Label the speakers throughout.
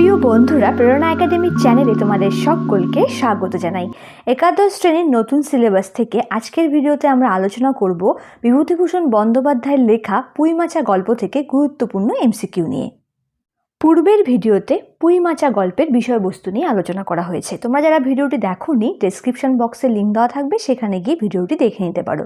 Speaker 1: প্রিয় বন্ধুরা, প্রেরণা একাডেমির চ্যানেলে তোমাদের সকলকে স্বাগত জানাই। একাদশ শ্রেণির নতুন সিলেবাস থেকে আজকের ভিডিওতে আমরা আলোচনা করব বিভূতিভূষণ বন্দ্যোপাধ্যায়ের লেখা পুইমাচা গল্প থেকে গুরুত্বপূর্ণ এমসিকিউ নিয়ে। পূর্বের ভিডিওতে পুইমাচা গল্পের বিষয়বস্তু নিয়ে আলোচনা করা হয়েছে। তোমরা যারা ভিডিওটি দেখোনি ডেসক্রিপশন বক্সে লিঙ্ক দেওয়া থাকবে, সেখানে গিয়ে ভিডিওটি দেখে নিতে পারো।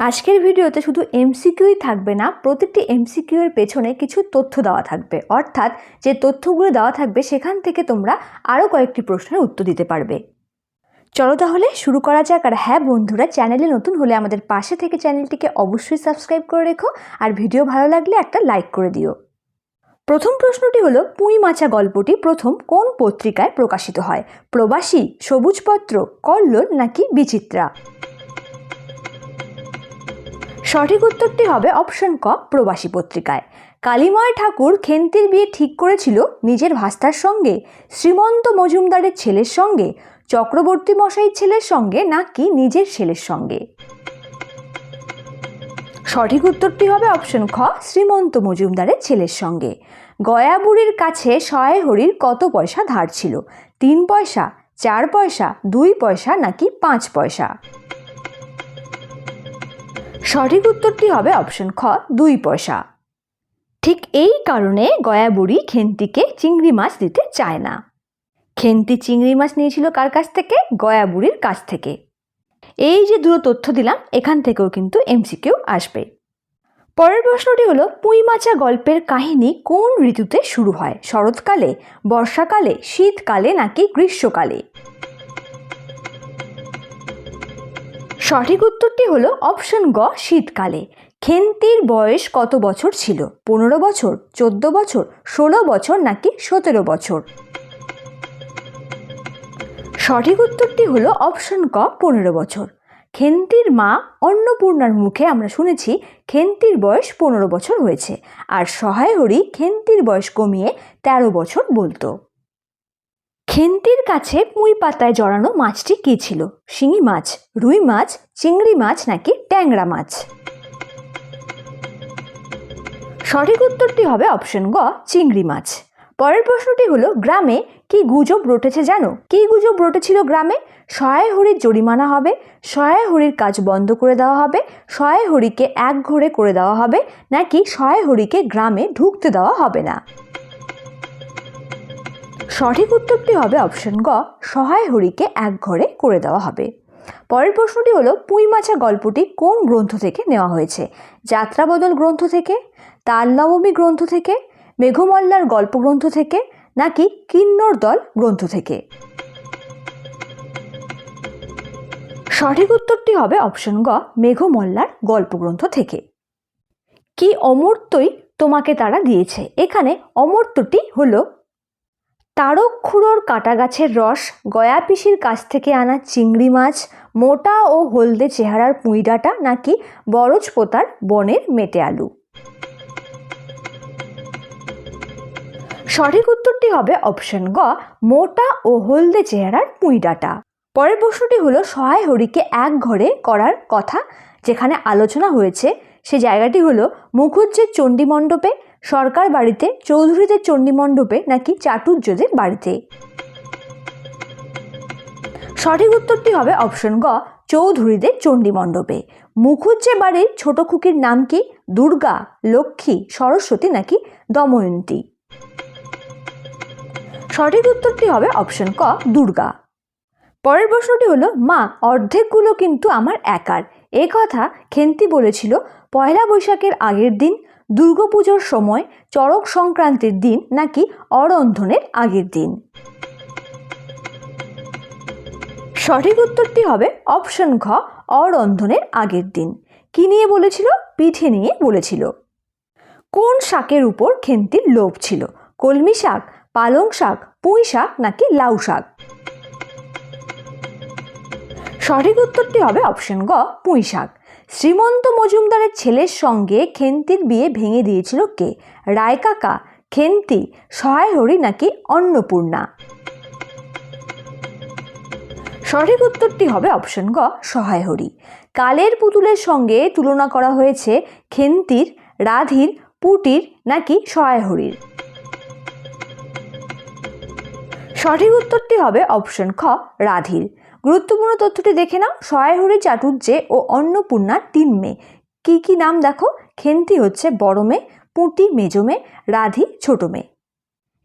Speaker 1: আজকের ভিডিওতে শুধু এমসিকিউই থাকবে না, প্রতিটি এমসিকিউ এর পেছনে কিছু তথ্য দেওয়া থাকবে। অর্থাৎ যে তথ্যগুলো দেওয়া থাকবে, সেখান থেকে তোমরা আরও কয়েকটি প্রশ্নের উত্তর দিতে পারবে। চলো তাহলে শুরু করা যাক। আর হ্যাঁ বন্ধুরা, চ্যানেলে নতুন হলে আমাদের পাশে থেকে চ্যানেলটিকে অবশ্যই সাবস্ক্রাইব করে রেখো। আর ভিডিও ভালো লাগলে একটা লাইক করে দিও। প্রথম প্রশ্নটি হলো, পুঁই মাচা গল্পটি প্রথম কোন পত্রিকায় প্রকাশিত হয়? প্রবাসী, সবুজপত্র, কল্লোল নাকি বিচিত্রা? সঠিক উত্তরটি হবে অপশন ক, প্রবাসী পত্রিকায়। কালিময় ঠাকুর খেন্তির বিয়ে ঠিক করেছিল নিজের ভাস্তার সঙ্গে, শ্রীমন্ত মজুমদারের ছেলের সঙ্গে, চক্রবর্তী মশাইয়ের ছেলের সঙ্গে নাকি নিজের ছেলের সঙ্গে? সঠিক উত্তরটি হবে অপশন খ, শ্রীমন্ত মজুমদারের ছেলের সঙ্গে। গয়াবুড়ির কাছে সহায় হরির কত পয়সা ধার ছিল? তিন পয়সা, চার পয়সা, দুই পয়সা নাকি পাঁচ পয়সা? সঠিক উত্তরটি হবে অপশন খ, দুই পয়সা। ঠিক এই কারণে গয়াবুড়ি খেন্তিকে চিংড়ি মাছ দিতে চায় না। খেন্তি চিংড়ি মাছ নিয়েছিল কার কাছ থেকে? গয়াবুড়ির কাছ থেকে। এই যে দুটো তথ্য দিলাম, এখান থেকেও কিন্তু এমসিকিউ আসবে। পরের প্রশ্নটি হলো পুঁইমাচা গল্পের কাহিনী কোন ঋতুতে শুরু হয়? শরৎকালে, বর্ষাকালে, শীতকালে নাকি গ্রীষ্মকালে? সঠিক উত্তরটি হলো অপশন গ, শীতকালে। খেন্তির বয়স কত বছর ছিল? পনেরো বছর, চোদ্দ বছর, ষোলো বছর নাকি সতেরো বছর? সঠিক উত্তরটি হলো অপশন ক, পনেরো বছর। খেন্তির মা অন্নপূর্ণার মুখে আমরা শুনেছি, খেন্তির বয়স পনেরো বছর হয়েছে। আর সহায় হরি খেন্তির বয়স কমিয়ে তেরো বছর বলতো। খেন্তির কাছে পুঁই পাতায় জড়ানো মাছটি কী ছিল? শিঙি মাছ, রুই মাছ, চিংড়ি মাছ নাকি ট্যাংরা মাছ? সঠিক উত্তরটি হবে অপশন গ, চিংড়ি মাছ। পরের প্রশ্নটি হলো, গ্রামে কি গুজব রটেছে জানো? কি গুজব রটেছিল গ্রামে? সহায় হরির জরিমানা হবে সহায় হরির কাজ বন্ধ করে দেওয়া হবে সহায় হরিকে এক ঘরে করে দেওয়া হবে, নাকি সহায় হরিকে গ্রামে ঢুকতে দেওয়া হবে না? সঠিক উত্তরটি হবে অপশন গ, সহায় হরিকে এক ঘরে করে দেওয়া হবে। পরের প্রশ্নটি হলো পুঁইমাছা গল্পটি কোন গ্রন্থ থেকে নেওয়া হয়েছে? যাত্রাবদল গ্রন্থ থেকে তাল নবমী গ্রন্থ থেকে, মেঘমল্লার গল্প গ্রন্থ থেকে, নাকি কিন্নর দল গ্রন্থ থেকে? সঠিক উত্তরটি হবে অপশন গ, মেঘমল্লার গল্প গ্রন্থ থেকে। কি অমর্ত্যই তোমাকে তারা দিয়েছে? এখানে অমর্ত্যটি হলো তারকখুড়োর কাটা গাছের রস, গয়া পিসির কাছ থেকে আনা চিংড়ি মাছ, মোটা ও হলদে চেহারার পুঁইডাটা নাকি বরজ পোতার বনের মেটে আলু? সঠিক উত্তরটি হবে অপশন গ, মোটা ও হলদে চেহারার পুঁইডাটা পরের প্রশ্নটি হলো, সহায় হরিকে এক ঘরে করার কথা যেখানে আলোচনা হয়েছে, সে জায়গাটি হলো মুখুজ্জের চণ্ডী মণ্ডপে সরকার বাড়িতে চৌধুরীদের চণ্ডী মণ্ডপে নাকি চাটুর্যদের বাড়িতে? সঠিক উত্তরটি হবে অপশন গ, চৌধুরীদের চণ্ডী মণ্ডপে। মুখুজ্জে বাড়ির ছোট খুকির নাম কি? দুর্গা, লক্ষ্মী, সরস্বতী নাকি দময়ন্তী? সঠিক উত্তরটি হবে অপশন ক, দুর্গা। পরের প্রশ্নটি হলো, মা, অর্ধেকগুলো কিন্তু আমার একার। এ কথা খেন্তি বলেছিল পয়লা বৈশাখের আগের দিন দুর্গাপুজোর সময় চড়ক সংক্রান্তির দিন নাকি অরন্ধনের আগের দিন? সঠিক উত্তরটি হবে অপশন ঘ, অরন্ধনের আগের দিন। কি নিয়ে বলেছিল? পিঠে নিয়ে বলেছিল। কোন শাকের উপর খেন্তির লোভ ছিল? কলমি শাক, পালং শাক, পুঁই শাক নাকি লাউ শাক? সঠিক উত্তরটি হবে অপশন গ পুঁই শাক। শ্রীমন্ত মজুমদারের ছেলের সঙ্গে খেন্তির বিয়ে ভেঙে দিয়েছিল কে? রায় কাকা খেন্তি সহায় হরি নাকি অন্নপূর্ণা? সঠিক উত্তরটি হবে অপশন গ সহায় হরি কালের পুতুলের সঙ্গে তুলনা করা হয়েছে খেন্তির, রাধির, পুটির নাকি সহায় হরির সঠিক উত্তরটি হবে অপশন খ, রাধির। গুরুত্বপূর্ণ তথ্যটি দেখে নাও। সয়াহরি চাটুর্যে ও অন্নপূর্ণা তিন মেয়ে। কি কি নাম দেখো? খেন্তি হচ্ছে বড় মেয়ে, পুঁটি মেজো মেয়ে, রাধি ছোট মেয়ে।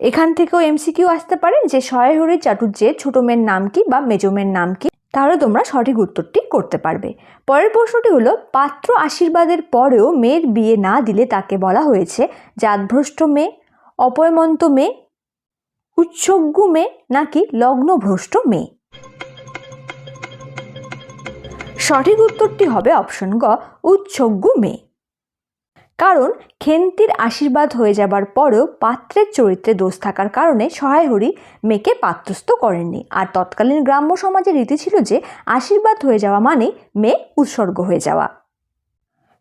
Speaker 1: এখান থেকেও এমসিকিউ আসতে পারে যে সয়াহরি চাটুর্যে ছোট মেয়ের নাম কি বা মেজো মেয়ের নাম কি, তাহলে তোমরা সঠিক উত্তরটি করতে পারবে। পরের প্রশ্নটি হলো, পাত্র আশীর্বাদের পরেও মেয়ের বিয়ে না দিলে তাকে বলা হয়েছে জাতভ্রষ্ট মেয়ে, অপয়মন্ত মেয়ে উচ্ছজ্ঞ মেয়ে নাকি লগ্নভ্রষ্ট মেয়ে? সঠিক উত্তরটি হবে অপশন গ উচ্ছজ্ঞ মেয়ে কারণ খেন্তির আশীর্বাদ হয়ে যাবার পরেও পাত্রের চরিত্রে দোষ থাকার কারণে সহায়হরি মেয়েকে পাত্রস্থ করেননি। আর তৎকালীন গ্রাম্য সমাজের রীতি ছিল যে, আশীর্বাদ হয়ে যাওয়া মানে মেয়ে উৎসর্গ হয়ে যাওয়া।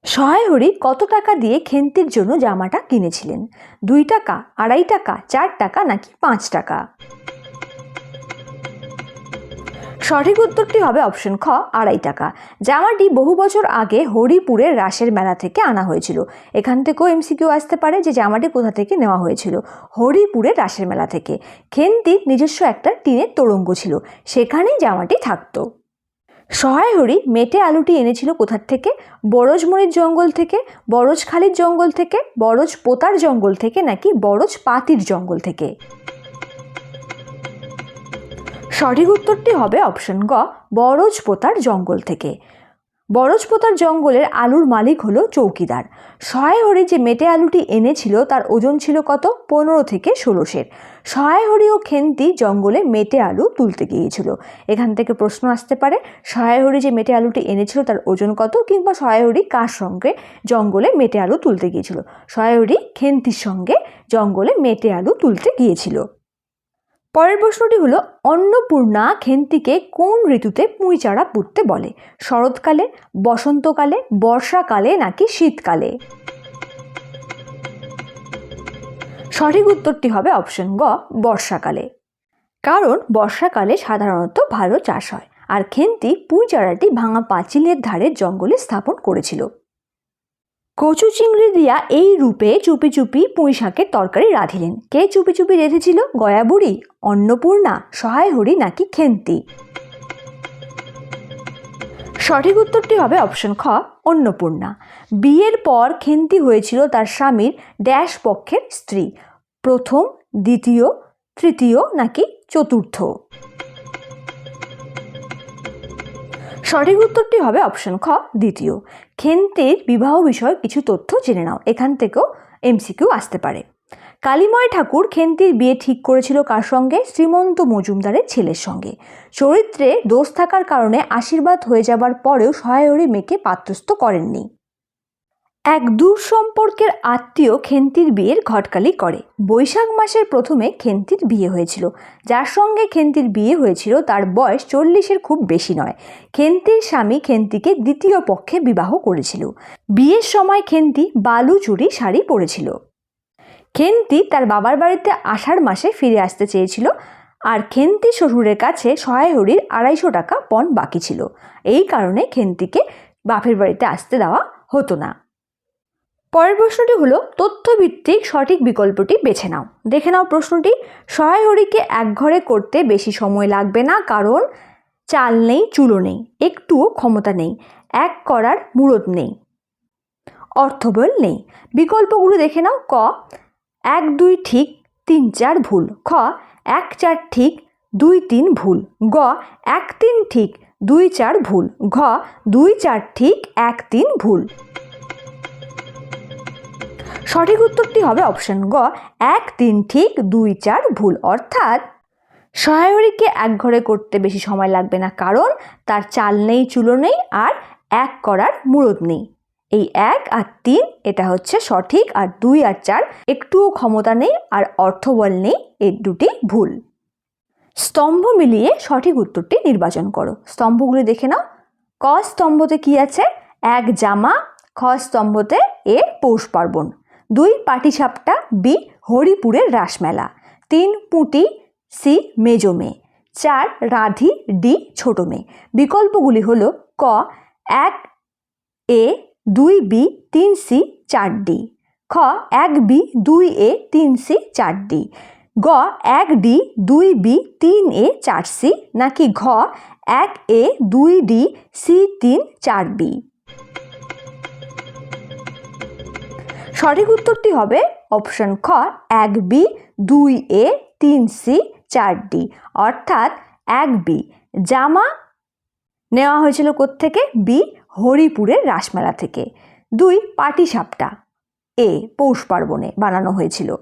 Speaker 1: সহায়হরি কত টাকা দিয়ে খেন্তির জন্য জামাটা কিনেছিলেন? দুই টাকা, আড়াই টাকা, চার টাকা নাকি পাঁচ টাকা? সঠিক উত্তরটি হবে অপশন খ, আড়াই টাকা। জামাটি বহু বছর আগে হরিপুরের রাসের মেলা থেকে আনা হয়েছিল। এখান থেকেও এমসিকিউ আসতে পারে যে জামাটি কোথা থেকে নেওয়া হয়েছিল। হরিপুরের রাসের মেলা থেকে। খেন্তির নিজস্ব একটা টিনের তোরঙ্গ ছিল। সেখানেই জামাটি থাকতো। সহায়হরি মেটে আলুটি এনেছিল কোথার থেকে? বরজমণির জঙ্গল থেকে বরজখালির জঙ্গল থেকে বরজ পোতার জঙ্গল থেকে নাকি বরজ পাতির জঙ্গল থেকে? সঠিক উত্তরটি হবে অপশন গ বরজ পোতার জঙ্গল থেকে। বরজ পোতার জঙ্গলের আলুর মালিক হলো চৌকিদার। সহায় হরি যে মেটে আলুটি এনেছিল তার ওজন ছিল কত? পনেরো থেকে ষোলো সের। সহায়হরি ও খেন্তি জঙ্গলে মেটে আলু তুলতে গিয়েছিল। এখান থেকে প্রশ্ন আসতে পারে, সহায়হরি যে মেটে আলুটি এনেছিল তার ওজন কত কিংবা সহায়হরি কার সঙ্গে জঙ্গলে মেটে আলু তুলতে গিয়েছিল? সহায়হরি খেন্তির সঙ্গে জঙ্গলে মেটে আলু তুলতে গিয়েছিল। পরের প্রশ্নটি হলো, অন্নপূর্ণা খেন্তিকে কোন ঋতুতে পুঁই চারা পুঁততে বলে? শরৎকালে, বসন্তকালে, বর্ষাকালে নাকি শীতকালে? সঠিক উত্তরটি হবে অপশন গ, বর্ষাকালে। কারণ বর্ষাকালে সাধারণত ভালো চাষ হয়, আর খেন্তি পুঁই চারাটি ভাঙা পাঁচিলের ধারে জঙ্গলে স্থাপন করেছিল। কচু চিংড়ি দিয়া এই রূপে চুপি চুপি পুঁই শাকের তরকারি রাঁধিলেন। কে চুপি চুপি রেঁধেছিল? গয়াবুড়ি, অন্নপূর্ণা, সহায়হরি নাকি খেন্তি? সঠিক উত্তরটি হবে অপশন খ, অন্নপূর্ণা। বিয়ের পর খেন্তি হয়েছিল তার স্বামীর ড্যাশ পক্ষের স্ত্রী। প্রথম, দ্বিতীয়, তৃতীয় নাকি চতুর্থ? সঠিক উত্তরটি হবে অপশন খ, দ্বিতীয়। খেন্তির বিবাহ বিষয়ে কিছু তথ্য জেনে নাও। এখান থেকেও এমসিকিউ আসতে পারে। কালীময় ঠাকুর খেন্তির বিয়ে ঠিক করেছিল কার সঙ্গে? শ্রীমন্ত মজুমদারের ছেলের সঙ্গে। চরিত্রে দোষ থাকার কারণে আশীর্বাদ হয়ে যাবার পরেও সহায়রী মেয়েকে পাত্রস্থ করেননি। এক দূর সম্পর্কের আত্মীয় খেন্তির বিয়ের ঘটকালি করে। বৈশাখ মাসের প্রথমে খেন্তির বিয়ে হয়েছিল। যার সঙ্গে খেন্তির বিয়ে হয়েছিল, তার বয়স চল্লিশের খুব বেশি নয়। খেন্তির স্বামী খেন্তিকে দ্বিতীয় পক্ষে বিবাহ করেছিল। বিয়ের সময় খেন্তি বালু চুরি শাড়ি পরেছিল। খেন্তি তার বাবার বাড়িতে আষাঢ় মাসে ফিরে আসতে চেয়েছিল। আর খেন্তি শ্বশুরের কাছে সহায়হরির আড়াইশো টাকা পণ বাকি ছিল। এই কারণে খেন্তিকে বাপের বাড়িতে আসতে দেওয়া হতো না। পরের প্রশ্নটি হলো, তথ্যভিত্তিক সঠিক বিকল্পটি বেছে নাও। দেখে নাও প্রশ্নটি। সহায়হরিকে একঘরে করতে বেশি সময় লাগবে না কারণ চাল নেই, চুলো নেই, একটুও ক্ষমতা নেই, এক করার মুরদ নেই, অর্থবল নেই। বিকল্পগুলো দেখে নাও। ক এক, দুই ঠিক, তিন, চার ভুল। খ, এক, চার ঠিক, দুই, তিন ভুল। গ, এক, তিন ঠিক, দুই, চার ভুল। ঘ, দুই, চার ঠিক, এক, তিন ভুল। সঠিক উত্তরটি হবে অপশন গ, এক, তিন ঠিক, দুই, চার ভুল। অর্থাৎ সহায়রীকে এক ঘরে করতে বেশি সময় লাগবে না, কারণ তার চাল নেই, চুলো নেই, আর এক করার মুরদ নেই। এই এক আর তিন, এটা হচ্ছে সঠিক, আর দুই আর চার, একটুও ক্ষমতা নেই আর অর্থবল নেই এর দুটি ভুল। স্তম্ভ মিলিয়ে সঠিক উত্তরটি নির্বাচন করো। স্তম্ভগুলি দেখে নাও। ক স্তম্ভতে কি আছে? এক জামা, খ স্তম্ভতে এ পৌষ পার্বণ। দুই পাটিসাপটা, বি হরিপুরের রাসমেলা। তিন পুঁটি, সি মেজো মেয়ে। চার রাধি, ডি ছোট মেয়ে। বিকল্পগুলি হলো ক, এক এ দুই বি, তিন সি, চার ডি। খ, এক বি, দুই এ, তিন সি, চার ডি। গ, এক ডি, দুই বি, তিন এ, চার সি, নাকি ঘ, এক এ, দুই ডি, সি, তিন, চার বি? সঠিক উত্তরটি হবে অপশন খ, এক বি, দুই এ, তিন সি, চার ডি। অর্থাৎ এক বি। জামা নেওয়া হয়েছিল থেকে বি হরিপুরের রাসমেলা থেকে। দুই পাটিসাপটা। এ, পৌষ পার্বণে বানানো হয়েছিল।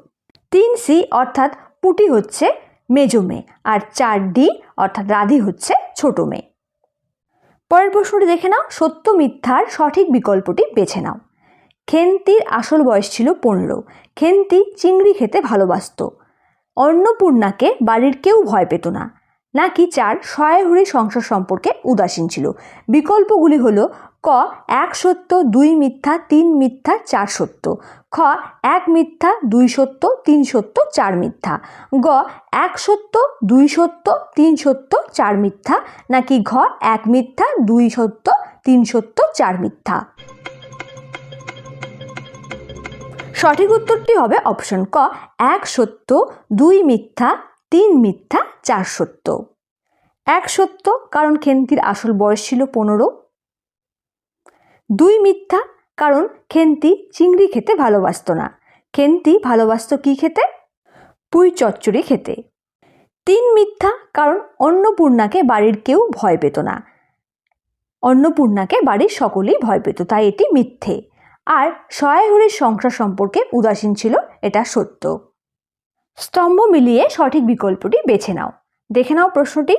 Speaker 1: তিন সি অর্থাৎ পুটি হচ্ছে মেজো মেয়ে আর চার ডি অর্থাৎ রাধি হচ্ছে ছোট মেয়ে। পরের প্রশ্নটি দেখে নাও। সত্য মিথ্যার সঠিক বিকল্পটি বেছে নাও। খেন্তির আসল বয়স ছিল পনেরো। খেন্তি চিংড়ি খেতে ভালোবাসত। অন্নপূর্ণাকে বাড়ির কেউ ভয় পেত না। নাকি চার সয়াহুরি সংসার সম্পর্কে উদাসীন ছিল? বিকল্পগুলি হলো, ক, এক সত্য, দুই মিথ্যা, তিন মিথ্যা, চার সত্য। খ, এক মিথ্যা, দুই সত্য, তিন সত্য, চার মিথ্যা। গ, এক সত্য, দুই সত্য, তিন সত্য, চার মিথ্যা। নাকি ঘ, এক মিথ্যা, দুই সত্য, তিন সত্য, চার মিথ্যা। সঠিক উত্তরটি হবে অপশন ক, এক সত্য, দুই মিথ্যা তিন মিথ্যা, চার সত্য। এক সত্য, কারণ খেন্তির আসল বয়স ছিল পনেরো। দুই মিথ্যা, কারণ খেন্তি চিংড়ি খেতে ভালোবাসত না। খেন্তি ভালোবাসত কি খেতে? পুঁই চচ্চড়ি খেতে। তিন মিথ্যা, কারণ অন্নপূর্ণাকে বাড়ির কেউ ভয় পেত না। অন্নপূর্ণাকে বাড়ির সকলেই ভয় পেত, তাই এটি মিথ্যে। আর সয়াহুরির সংসার সম্পর্কে উদাসীন ছিল, এটা সত্য। স্তম্ভ মিলিয়ে সঠিক বিকল্পটি বেছে নাও। দেখে নাও প্রশ্নটি।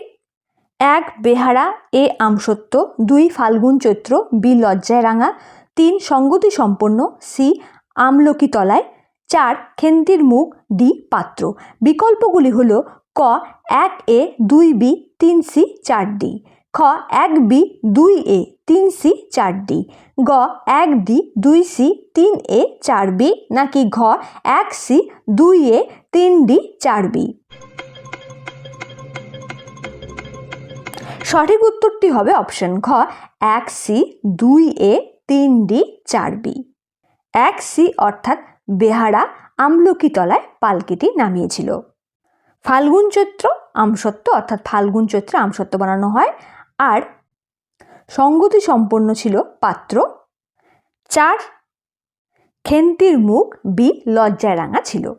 Speaker 1: এক, বেহারা। এ আমসত্য দুই, ফাল্গুন চৈত্র। বি, লজ্জায় রাঙা। তিন, সঙ্গতি সম্পন্ন। সি, আমলকি তলায়। চার, খেন্তির মুখ। ডি, পাত্র। বিকল্পগুলি হল ক, এক এ, দুই বি, তিন সি, চার ডি। খ এক বি দুই এ তিন সি চার ডি। গ এক ডি দুই সি তিন এ চার বি নাকি ঘ এক সি দুই এ তিন ডি চার বি? সঠিক উত্তরটি হবে অপশন ঘ এক সি দুই এ তিন ডি চার বি। এক সি অর্থাৎ বেহারা আমলকি তলায় পালকিটি নামিয়েছিল। ফাল্গুন চৈত্র আমসত্ব অর্থাৎ ফাল্গুন চৈত্রে আমসত্ব বানানো হয়। আর সঙ্গতি সম্পন্ন ছিল পাত্র। চার, খেন্তির মুখ বি লজ্জায় রাঙা ছিল।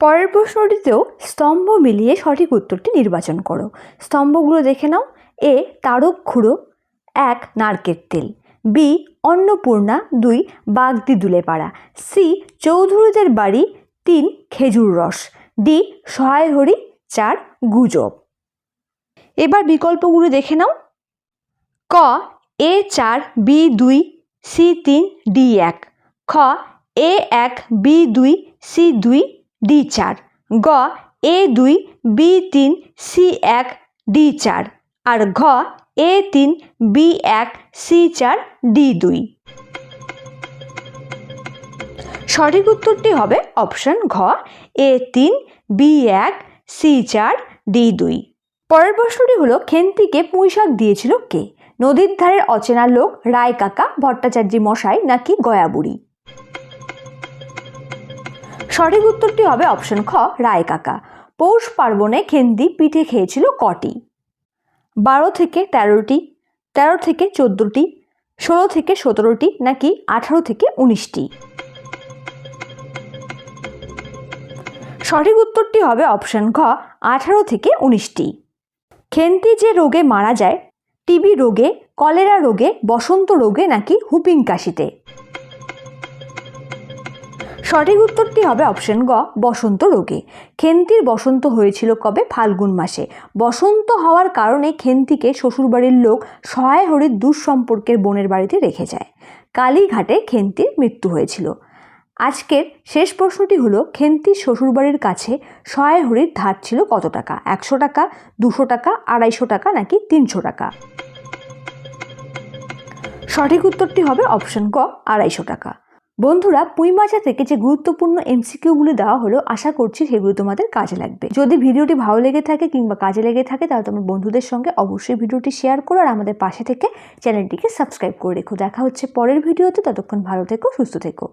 Speaker 1: পরের প্রশ্নটিতেও স্তম্ভ মিলিয়ে সঠিক উত্তরটি নির্বাচন করো। স্তম্ভগুলো দেখে নাও। এ, তারক খুঁড়ো। এক নারকের তেল। বি, অন্নপূর্ণা। দুই বাগদি দুলেপাড়া সি, চৌধুরীদের বাড়ি। তিন, খেজুর রস। ডি সহায় হরি চার, গুজব। এবার বিকল্পগুলো দেখে নাও। ক, এ চার, বি দুই, সি তিন, ডি এক। খ, এ এক, বি দুই, সি দুই, ডি চার। গ, এ দুই, বি তিন, সি এক, ডি চার। আর ঘ, এ তিন, বি এক, সি চার, ডি দুই। সঠিক উত্তরটি হবে অপশন ঘ, এ তিন, বি এক, সি চার, ডি দুই। পরের প্রশ্নটি হলো, খেন্তিকে পুঁইশাক দিয়েছিল কে? নদীর ধারের অচেনা লোক রায় কাকা, ভট্টাচার্য মশাই নাকি গয়াবুড়ি সঠিক উত্তরটি হবে অপশন খ, রায় কাকা। পৌষ পার্বণে খেন্দি পিঠে খেয়েছিল কটি? বারো থেকে তেরোটি, তেরো থেকে চোদ্দোটি, ষোলো থেকে সতেরোটি নাকি আঠারো থেকে উনিশটি? সঠিক উত্তরটি হবে অপশন ঘ, আঠারো থেকে উনিশটি। খেন্তি যে রোগে মারা যায় টিবি রোগে, কলেরা রোগে, বসন্ত রোগে নাকি হুপিং কাশিতে? সঠিক উত্তরটি হবে অপশন গ, বসন্ত রোগে। খেন্তির বসন্ত হয়েছিল কবে? ফাল্গুন মাসে। বসন্ত হওয়ার কারণে খেন্তিকে শ্বশুরবাড়ির লোক সহায় হরির দুঃসম্পর্কের বোনের বাড়িতে রেখে যায়। কালীঘাটে খেন্তির মৃত্যু হয়েছিল। আজকের শেষ প্রশ্নটি হলো খেন্তির শ্বশুরবাড়ির কাছে সহায় হরির ধার ছিল কত টাকা? একশো টাকা, দুশো টাকা, আড়াইশো টাকা নাকি তিনশো টাকা? সঠিক উত্তরটি হবে অপশন ক, আড়াইশো টাকা। বন্ধুরা পুঁইমাচা থেকে যে গুরুত্বপূর্ণ এমসিকিউগুলো দেওয়া হলো, আশা করছি সেগুলো তোমাদের কাজে লাগবে। যদি ভিডিওটি ভালো লেগে থাকে কিংবা কাজে লেগে থাকে, তাহলে তোমার বন্ধুদের সঙ্গে অবশ্যই ভিডিওটি শেয়ার করো আর আমাদের পাশে থেকে চ্যানেলটিকে সাবস্ক্রাইব করে রেখো। দেখা হচ্ছে পরের ভিডিওতে, ততক্ষণ ভালো থেকো, সুস্থ থেকো।